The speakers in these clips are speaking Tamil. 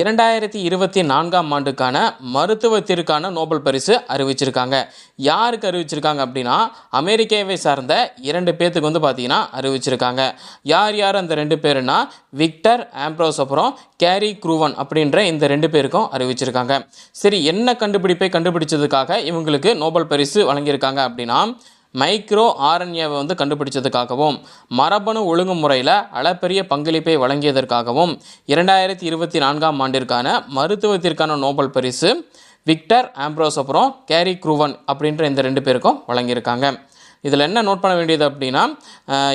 இரண்டாயிரத்தி இருபத்தி நான்காம் ஆண்டுக்கான மருத்துவத்திற்கான நோபல் பரிசு அறிவிச்சிருக்காங்க. யாருக்கு அறிவிச்சிருக்காங்க அப்படின்னா அமெரிக்காவை சார்ந்த இரண்டு பேர்த்துக்கு வந்து பார்த்தீங்கன்னா அறிவிச்சிருக்காங்க. யார் யார் அந்த ரெண்டு பேருனா விக்டர் ஆம்ப்ரோஸ் அப்புறம் கேரி குரூவன் அப்படின்ற இந்த ரெண்டு பேருக்கும் அறிவிச்சிருக்காங்க. சரி என்ன கண்டுபிடிப்பை கண்டுபிடிச்சதுக்காக இவங்களுக்கு நோபல் பரிசு வழங்கியிருக்காங்க அப்படின்னா மைக்ரோ ஆர்என்ஏவை வந்து கண்டுபிடிச்சதுக்காகவும் மரபணு ஒழுங்குமுறையில் அளப்பெரிய பங்களிப்பை வழங்கியதற்காகவும் இரண்டாயிரத்தி இருபத்தி நான்காம் ஆண்டிற்கான மருத்துவத்திற்கான நோபல் பரிசு விக்டர் ஆம்ப்ரோஸ் அப்புறம் கேரி குரூவன் அப்படின்ற இந்த ரெண்டு பேருக்கும் வழங்கியிருக்காங்க. இதில் என்ன நோட் பண்ண வேண்டியது அப்படின்னா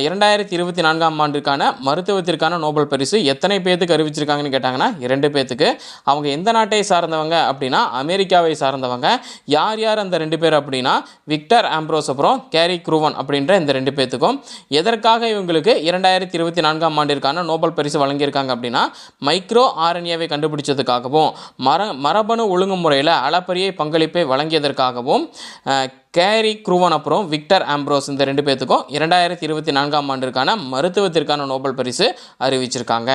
இரண்டாயிரத்தி இருபத்தி நான்காம் ஆண்டுக்கான மருத்துவத்திற்கான நோபல் பரிசு எத்தனை பேர்த்துக்கு அறிவிச்சிருக்காங்கன்னு கேட்டாங்கன்னா இரண்டு பேர்த்துக்கு அவங்க எந்த நாட்டை சார்ந்தவங்க அப்படின்னா அமெரிக்காவை சார்ந்தவங்க. யார் யார் அந்த ரெண்டு பேர் அப்படின்னா விக்டர் ஆம்ப்ரோஸ் அப்புறம் கேரி குரூவன் அப்படின்ற இந்த ரெண்டு பேர்த்துக்கும் எதற்காக இவங்களுக்கு இரண்டாயிரத்தி இருபத்தி நான்காம் ஆண்டிற்கான நோபல் பரிசு வழங்கியிருக்காங்க அப்படின்னா மைக்ரோ ஆர்என்ஏவை கண்டுபிடிச்சதுக்காகவும் மர மரபணு ஒழுங்குமுறையில் அளப்பரிய பங்களிப்பை வழங்கியதற்காகவும் கேரி குரூவன் அப்புறம் விக்டர் ஆம்ப்ரோஸ் இந்த ரெண்டு பேர்த்துக்கும் இரண்டாயிரத்தி இருபத்தி நான்காம் ஆண்டிற்கான மருத்துவத்திற்கான நோபல் பரிசு அறிவிச்சிருக்காங்க.